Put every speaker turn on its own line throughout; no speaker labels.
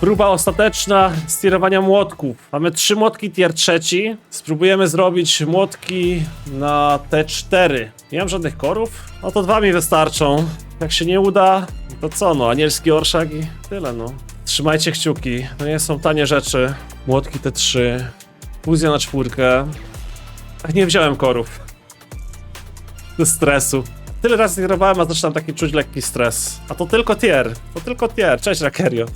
Próba ostateczna sterowania młotków. Mamy trzy młotki tier trzeci. Spróbujemy zrobić młotki na T4. Nie mam żadnych korów? No to dwa mi wystarczą. Jak się nie uda, to co no, anielski orszak i tyle no. Trzymajcie kciuki, to nie są tanie rzeczy. Młotki T3, fuzja na czwórkę. Ach, nie wziąłem korów. Do stresu. Tyle razy sterowałem, a zaczynam taki czuć lekki stres. A to tylko tier, to tylko tier. Cześć Rakerio.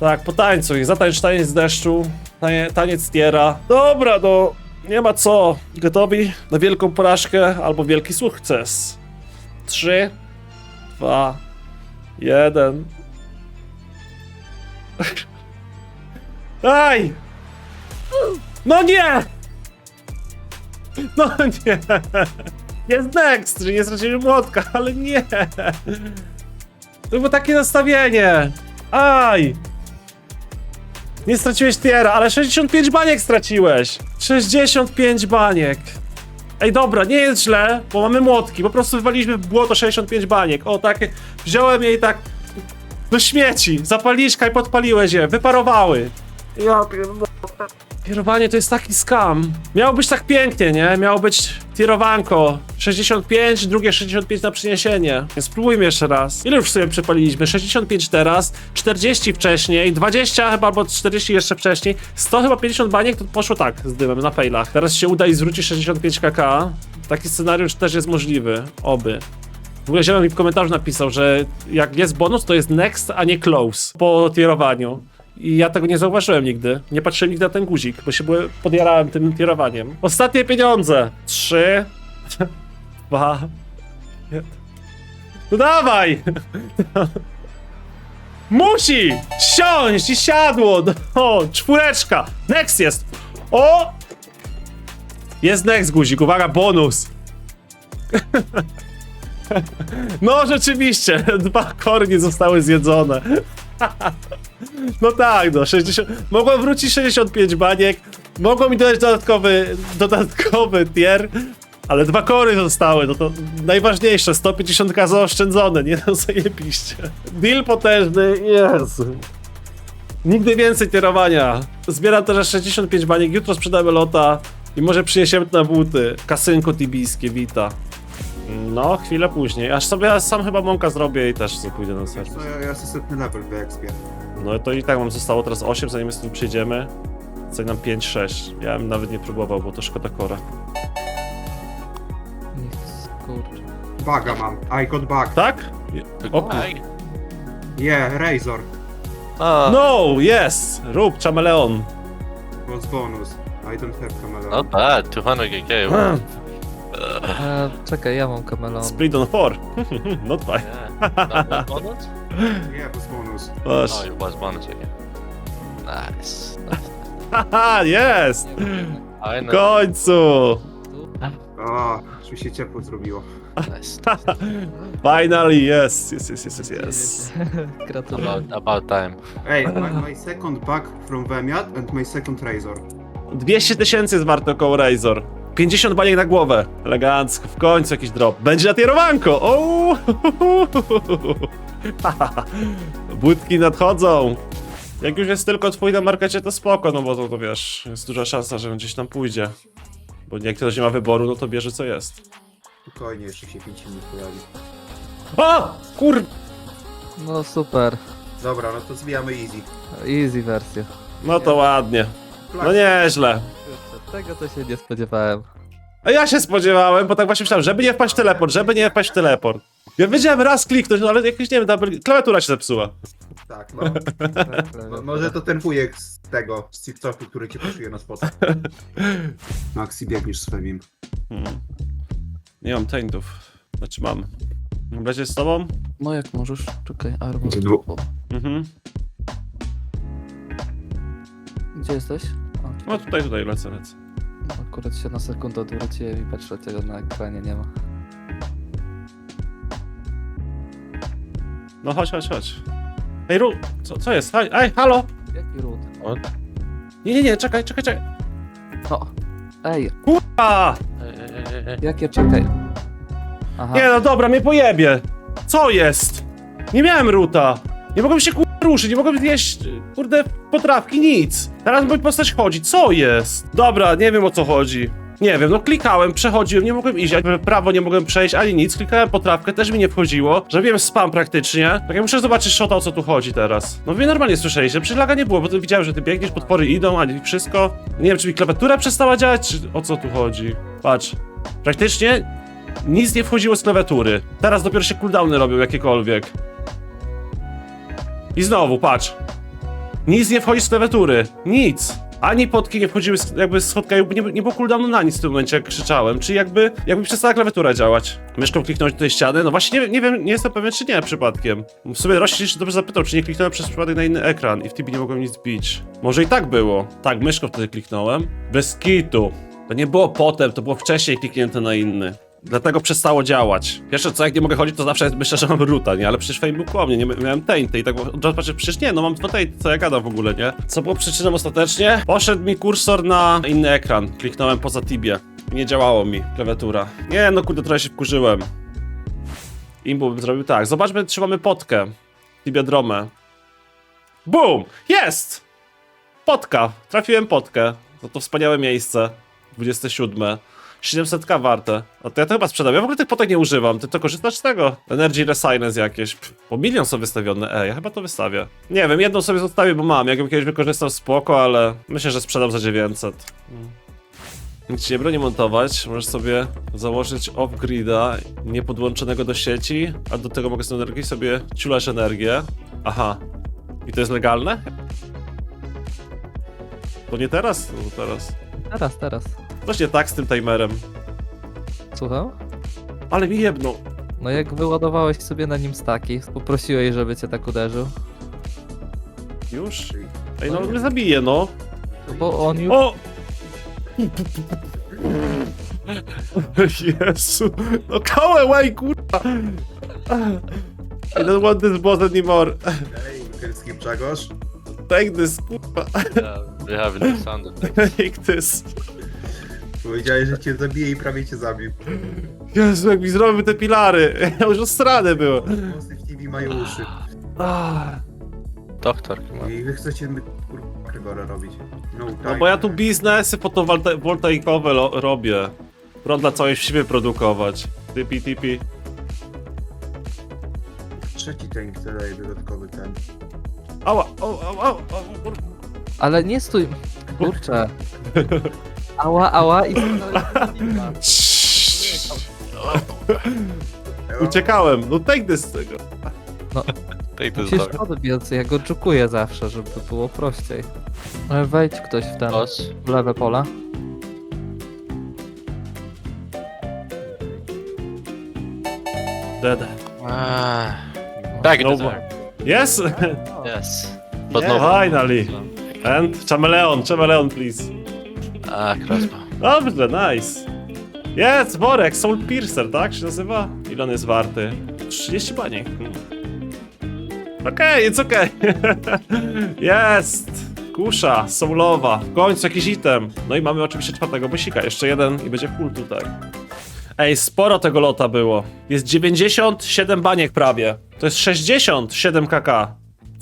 Tak, potańcuj, zatańcz taniec deszczu, tanie, taniec tiera. Dobra, no, nie ma co. Gotowi na wielką porażkę albo wielki sukces. Trzy, dwa, jeden. Aj! No nie! No nie! Jest next, że nie straciłem młotka, ale nie! To było takie nastawienie! Aj! Nie straciłeś tiera, ale 65 baniek straciłeś! 65 baniek! Ej, dobra, nie jest źle, bo mamy młotki. Po prostu wywaliliśmy w błoto 65 baniek. O, takie. Wziąłem je i tak. Do śmieci. Zapalniczka i podpaliłeś je. Wyparowały. Ja pierdolę. Kierowanie to jest taki skam. Miało być tak pięknie, nie? Miało być tierowanko. 65, drugie 65 na przyniesienie. Więc spróbujmy jeszcze raz. Ile już sobie przepaliliśmy? 65 teraz, 40 wcześniej, 20 chyba, albo 40 jeszcze wcześniej. 100 chyba 50 baniek to poszło tak z dymem na failach. Teraz się uda i zwróci 65 kk. Taki scenariusz też jest możliwy. Oby. W ogóle Zielon mi w komentarzu napisał, że jak jest bonus, to jest next, a nie close po tierowaniu. I ja tego nie zauważyłem nigdy. Nie patrzyłem nigdy na ten guzik, bo się były, podjarałem tym tierowaniem. Ostatnie pieniądze. Trzy, dwa. No dawaj! Musi siąść i siadło. O, czwóreczka. Next jest. O! Jest next guzik, uwaga, bonus. No rzeczywiście, dwa korni zostały zjedzone. No tak, no 60. Mogło wrócić 65 baniek. Mogło mi dodać dodatkowy, dodatkowy tier. Ale dwa kory zostały, no to najważniejsze, 150k zaoszczędzone, nie no zajebiście. Deal potężny, Jezu. Nigdy więcej tierowania. Zbieram też aż 65 baniek, jutro sprzedamy lota i może przyniesiemy na buty. Kasynko tibijskie, wita. No, chwilę później. Aż sobie sam chyba mąka zrobię i też sobie pójdę na serwis.
Ja, ja setny level w expie.
No to i tak mam zostało teraz 8, zanim stąd przyjdziemy. Co nam 5-6. Ja bym nawet nie próbował, bo to szkoda kora.
Kurczę.
Baga mam. I got bug.
Tak? O kur...
Yeah, Razor.
Oh,
No, yes! Rób, chameleon.
Was bonus. I don't have
not bad. 200 GK.
Hmm.
E, czekaj, ja mam kamelon.
Split on 4. Not bad.
Yeah. Not bad bonus?
Yeah, was bonus.
Masz.
Oh, it was bonus again. Nice.
Haha, jest! W końcu!
O, już mi się ciepło zrobiło.
Nice.
Finally, yes, yes, yes, yes, yes, yes.
Gratuluję.
About, about time.
Ej, my, my second bug from Vemiat and my second Razor.
200 tysięcy jest warto koło Razor. 50 baniek na głowę. Elegancko, w końcu jakiś drop. Będzie natierowanko! O! Budki nadchodzą. Jak już jest tylko twój na markecie, to spoko, no bo to, to wiesz, jest duża szansa, że on gdzieś tam pójdzie. Bo jak ktoś nie ma wyboru, no to bierze co jest.
Spokojnie, jeszcze się 5 minut pojawi.
O! Kur...
No super.
Dobra, no to zbijamy easy.
Easy wersja.
No to ładnie. No nieźle.
Kurczę, tego to się nie spodziewałem.
A ja się spodziewałem, bo tak właśnie myślałem, żeby nie wpaść w teleport, żeby nie wpaść w teleport. Ja wiedziałem raz kliknąć, no ale jakoś nie wiem, ta klawiatura się zepsuła.
Tak, no. Mo- Może to ten wujek z tego, z TikToku, który cię poszuje na spota. Maxi, biegniesz Femim.
Hmm. Nie mam taintów. Znaczy mam. Będzie z tobą?
No jak możesz? Czekaj, armor.
Dwu-
O,
Mhm.
Gdzie jesteś? O,
No tutaj, tutaj lecę, lecę.
Akurat się na sekundę odwróciłem i patrzę, tego na ekranie nie ma.
No chodź, chodź, chodź. Ej, Ru, co, co jest? Hej, ej, halo!
Jaki ród?
Nie, nie, nie, czekaj, czekaj, czekaj.
O! Ej,
A!
Hey, hey, hey, hey.
jakie czekaj? Aha.
Nie no dobra, mnie pojebie. Co jest? Nie miałem ruta. Nie mogłem się kurwa ruszy, nie mogłem zjeść, kurde, potrawki, nic. Teraz mój postać chodzi, co jest? Dobra, nie wiem o co chodzi. Nie wiem, no klikałem, przechodziłem, nie mogłem iść, ani prawo nie mogłem przejść, ani nic, klikałem potrawkę, też mi nie wchodziło, zrobiłem spam praktycznie. Tak ja muszę zobaczyć shota, o co tu chodzi teraz. No wy normalnie słyszeliście, przecież nie było, bo widziałem, że ty biegniesz, potwory idą, ani wszystko. Nie wiem, czy mi klawiatura przestała działać, czy o co tu chodzi. Patrz, praktycznie nic nie wchodziło z klawiatury. Teraz dopiero się cooldowny robią jakiekolwiek. I znowu, patrz. Nic nie wchodzi z klawiatury. Nic. Ani potki nie wchodziły z, jakby z schodka, jakby nie, nie było cooldownu na nic w tym momencie, jak krzyczałem. Czy jakby, jakby przestała klawiatura działać. Myszką kliknąć do tej ściany? No właśnie nie, nie wiem, nie jestem pewien, czy nie przypadkiem. W sumie Rości jeszcze dobrze zapytał, czy nie kliknąłem przez przypadek na inny ekran i w TB nie mogłem nic bić. Może i tak było. Tak, myszką wtedy kliknąłem. Bez kitu. To nie było potem, to było wcześniej kliknięte na inny. Dlatego przestało działać. Pierwsze co, jak nie mogę chodzić, to zawsze myślę, że mam ruta, nie? Ale przecież koło mnie, nie miałem tainty i tak patrzę, przecież nie, no mam dwa tainty, co ja gadam w ogóle, nie? Co było przyczyną ostatecznie? Poszedł mi kursor na inny ekran. Kliknąłem poza tibie. Nie działało mi klawiatura. Nie, no kurde, trochę się wkurzyłem. Imbu bym zrobił tak. Zobaczmy, czy mamy potkę. Tibiodromę. Boom! Jest! Potka. Trafiłem potkę. To to wspaniałe miejsce. 27. 700k warte. A to ja to chyba sprzedam. Ja w ogóle tych potek nie używam. Ty to korzystasz z tego? Energy Resilience jakieś. Po milion są wystawione. Ej, ja chyba to wystawię. Nie wiem, jedną sobie zostawię, bo mam. Jakbym kiedyś wykorzystał spoko, ale myślę, że sprzedam za 900. Mm. Nic ci nie broni montować. Możesz sobie założyć off-grida niepodłączonego do sieci, a do tego magazynu energii sobie ciulasz energię. Aha. I to jest legalne? To nie teraz? No teraz.
Teraz, teraz.
Właśnie tak z tym timerem.
Słucham?
Ale mi jebną.
No jak wyładowałeś sobie na nim staki, poprosiłeś, żeby cię tak uderzył.
Już? Ej, no mnie zabije, no.
No bo on już...
O! Jezu. No go away, kurwa. I don't want this boss anymore.
Ej, Kyrski Przegorz.
Take this, kurwa.
Yeah, we have the sound effect.
Take this.
Powiedziałeś, że cię zabije i prawie cię zabił.
Jezu, jak mi zrobiły te pilary. Ja już ostrane było.
Głosy w TV mają uszy.
Ah.
Doktor, on.
I wy chcecie my, kurwa, Gregora robić. No,
No bo ja tu biznesy fotowoltaikowe lo- robię. Prąd dla całej wsi produkować. Tipi, tipi.
Trzeci tank daje dodatkowy ten.
Ała, o, o, o, o, kurwa.
Ale nie stój... Kurczę. Ała, ała i...
Uciekałem, no take this z tego.
Take this
Musisz odbiec, ja go dżukuję zawsze, żeby było prościej. Ale wejdź ktoś w ten... W lewe pole.
Dead.
Back
No,
the dark.
Yes?
Yes. But
Yeah,
no.
finally. And chameleon, chameleon please.
Ah, crossbow.
Dobrze, nice. Jest, worek, Soul Piercer, tak się nazywa? Ile on jest warty? 30 baniek. Hmm. Okej, it's okej. jest! Kusza, soulowa, w końcu jakiś item. No i mamy oczywiście czwartego bosika, jeszcze jeden i będzie full tutaj. Ej, sporo tego lota było. Jest 97 baniek prawie. To jest 67 kk.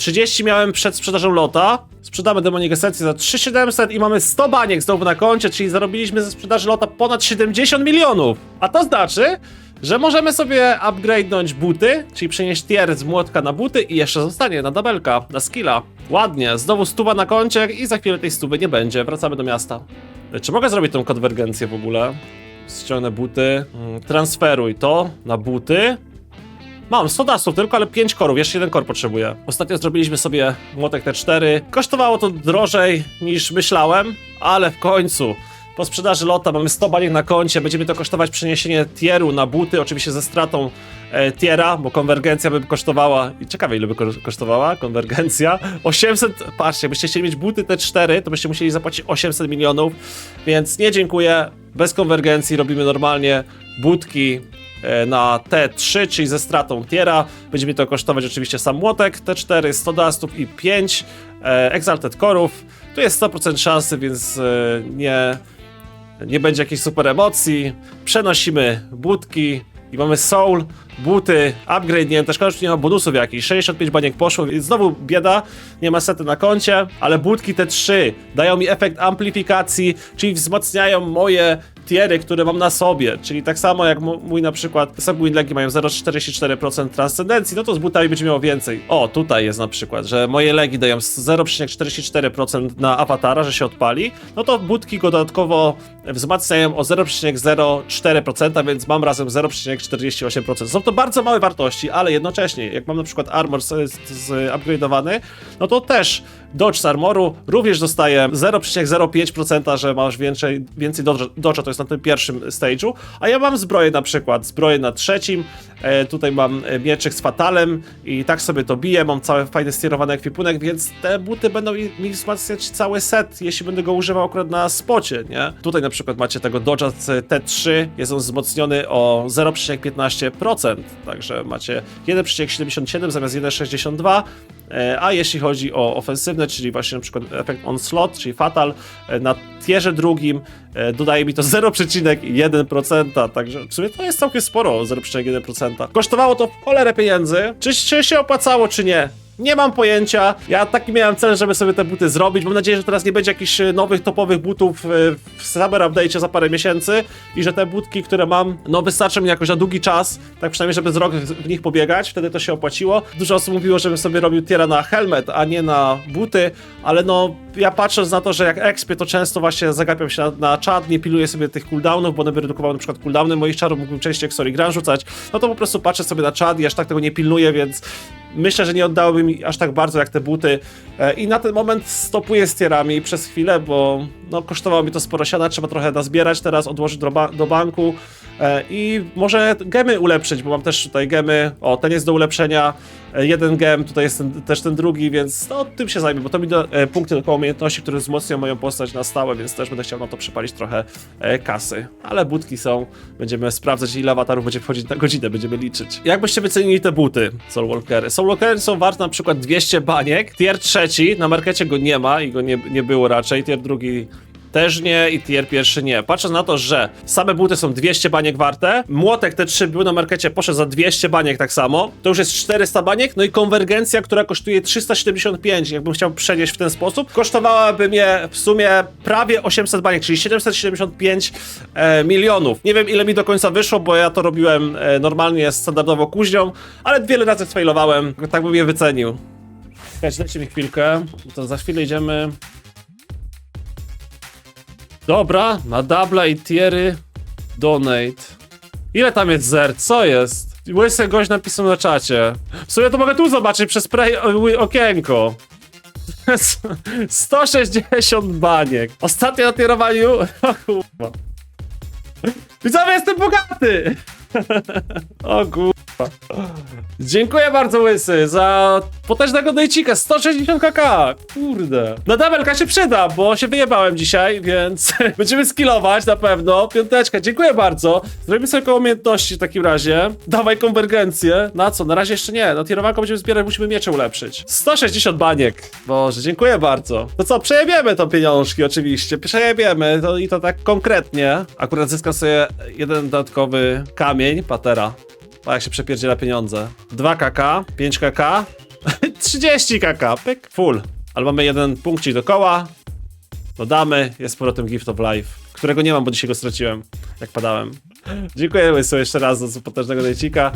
30 miałem przed sprzedażą lota. Sprzedamy demonik esencję za 3700 i mamy 100 baniek znowu na koncie, czyli zarobiliśmy ze sprzedaży lota ponad 70 milionów. A to znaczy, że możemy sobie upgrade'nąć buty, czyli przenieść tier z młotka na buty i jeszcze zostanie na dabelka, na skilla. Ładnie, znowu stuwa na koncie i za chwilę tej stówy nie będzie. Wracamy do miasta. Czy mogę zrobić tą konwergencję w ogóle? Ściągnę buty. Mm, Transferuj to na buty. Mam 100 dasów tylko, ale 5 korów, jeszcze jeden kor potrzebuję. Ostatnio zrobiliśmy sobie młotek T4. Kosztowało to drożej niż myślałem, ale w końcu. Po sprzedaży lota mamy 100 baniek na koncie, będzie mi to kosztować przeniesienie tieru na buty, oczywiście ze stratą e, tiera, bo konwergencja by kosztowała, i ciekawe ile by ko- kosztowała konwergencja, 800, patrzcie, jakbyście chcieli mieć buty T4, to byście musieli zapłacić 800 milionów, więc nie dziękuję, bez konwergencji robimy normalnie budki na T3, czyli ze stratą tiera. Będzie mi to kosztować oczywiście sam młotek, T4, 100 dustów i 5 e, Exalted Core'ów. Tu jest 100% szansy, więc e, nie, nie będzie jakiejś super emocji. Przenosimy budki i mamy soul, buty, upgrade, nie wiem, też szkoda, nie ma bonusów jakichś, 65 baniek poszło, więc znowu bieda, nie ma sety na koncie, ale budki te trzy dają mi efekt amplifikacji, czyli wzmacniają moje tiery, które mam na sobie, czyli tak samo jak mój na przykład Subwin legi mają 0,44% transcendencji, no to z butami będzie miało więcej. O, tutaj jest na przykład, że moje legi dają z 0,44% na awatara, że się odpali, no to budki dodatkowo wzmacniają o 0,04%, więc mam razem 0,48%. Są to bardzo małe wartości, ale jednocześnie, jak mam na przykład armor z, z, upgrade'owany, no to też dodge z armoru również dostaje 0,05%, że masz więcej, więcej dodge'a, to jest na tym pierwszym stage'u, a ja mam zbroję na przykład, zbroję na trzecim, e, tutaj mam e, mieczyk z fatalem i tak sobie to biję, mam cały fajny stierowany ekwipunek, więc te buty będą mi, wzmacniać cały set, jeśli będę go używał akurat na spocie, nie? Tutaj na przykład macie tego dodge'a z T3, jest on wzmocniony o 0,15%, także macie 1,77 zamiast 1,62, E, A jeśli chodzi o ofensywne, czyli właśnie na przykład efekt onslaught, czyli fatal, e, na tierze drugim e, dodaje mi to 0,1%, także w sumie to jest całkiem sporo, 0,1%. Kosztowało to cholerę pieniędzy. Czy, czy się opłacało, czy nie? Nie mam pojęcia. Ja taki miałem cel, żeby sobie te buty zrobić. Mam nadzieję, że teraz nie będzie jakichś e, nowych, topowych butów e, w Summer Update za parę miesięcy i że te butki, które mam, no wystarczą mi jakoś na długi czas, tak przynajmniej, żeby z rok w nich pobiegać. Wtedy to się opłaciło. Dużo osób mówiło, żebym sobie robił tiera na helmet, a nie na buty, ale no ja patrząc na to, że jak expię, to często właśnie zagapiam się na, na czat, nie piluję sobie tych cooldownów, bo one by redukowały na przykład cooldowny moich czarów, mógłbym częściej jak Sorry Gran rzucać, no to po prostu patrzę sobie na czat i aż tak tego nie pilnuję, więc myślę, że nie oddałyby mi aż tak bardzo jak te buty. E, i na ten moment stopuję z tierami przez chwilę, bo no, kosztowało mi to sporo siana, trzeba trochę nazbierać teraz, odłożyć do, ba do banku i może gemy ulepszyć, bo mam też tutaj gemy, o ten jest do ulepszenia, e, jeden gem, tutaj jest ten, też ten drugi, więc no tym się zajmę, bo to mi da e, punkty około umiejętności, które wzmocnią moją postać na stałe, więc też będę chciał na to przypalić trochę e, kasy. Ale budki są, będziemy sprawdzać ile awatarów będzie wchodzić na godzinę, będziemy liczyć. Jak byście wycenili te buty, Soulwalkery? Soulwalkery są warte na przykład 200 baniek, tier trzeci, na markecie go nie ma i go nie, nie było raczej, tier drugi też nie i tier pierwszy nie. Patrząc na to, że same buty są 200 baniek warte, młotek te trzy były na markecie, poszedł za 200 baniek tak samo, to już jest 400 baniek, no i konwergencja, która kosztuje 375, jakbym chciał przenieść w ten sposób, kosztowałaby mnie w sumie prawie 800 baniek, czyli 775 e, milionów. Nie wiem ile mi do końca wyszło, bo ja to robiłem e, normalnie standardowo kuźnią, ale wiele razy failowałem, tak bym je wycenił. Czekajcie, dajcie mi chwilkę, to za chwilę idziemy Dobra, na dubla i tiery donate. Ile tam jest zer? Co jest? Łysy gość napisał na czacie. W sumie to mogę tu zobaczyć przez o- okienko. 160 baniek. Ostatnio na tierowaniu... O kurwa. Widzowie, jestem bogaty! O kurwa. Dziękuję bardzo Łysy za potężnego dojcika, 160 kk, kurde. No dabelka się przyda, bo się wyjebałem dzisiaj, więc będziemy skillować na pewno. Piąteczka, dziękuję bardzo. Zrobimy sobie koło umiejętności w takim razie. Dawaj konwergencję. Na co? Na razie jeszcze nie. No tirowanko będziemy zbierać, musimy miecze ulepszyć. 160 baniek. Boże, dziękuję bardzo. To co, przejebiemy to pieniążki oczywiście. Przejebiemy to i to tak konkretnie. Akurat zyskam sobie jeden dodatkowy kamień, patera. A jak się przepierdziela pieniądze. 2 kk, 5 kk, 30 kk, pyk, full. Ale mamy jeden punkcik do koła. Dodamy, jest powrotem Gift of Life, którego nie mam, bo dzisiaj go straciłem, jak padałem. Dziękuję Łysy jeszcze raz za potężnego dejcika.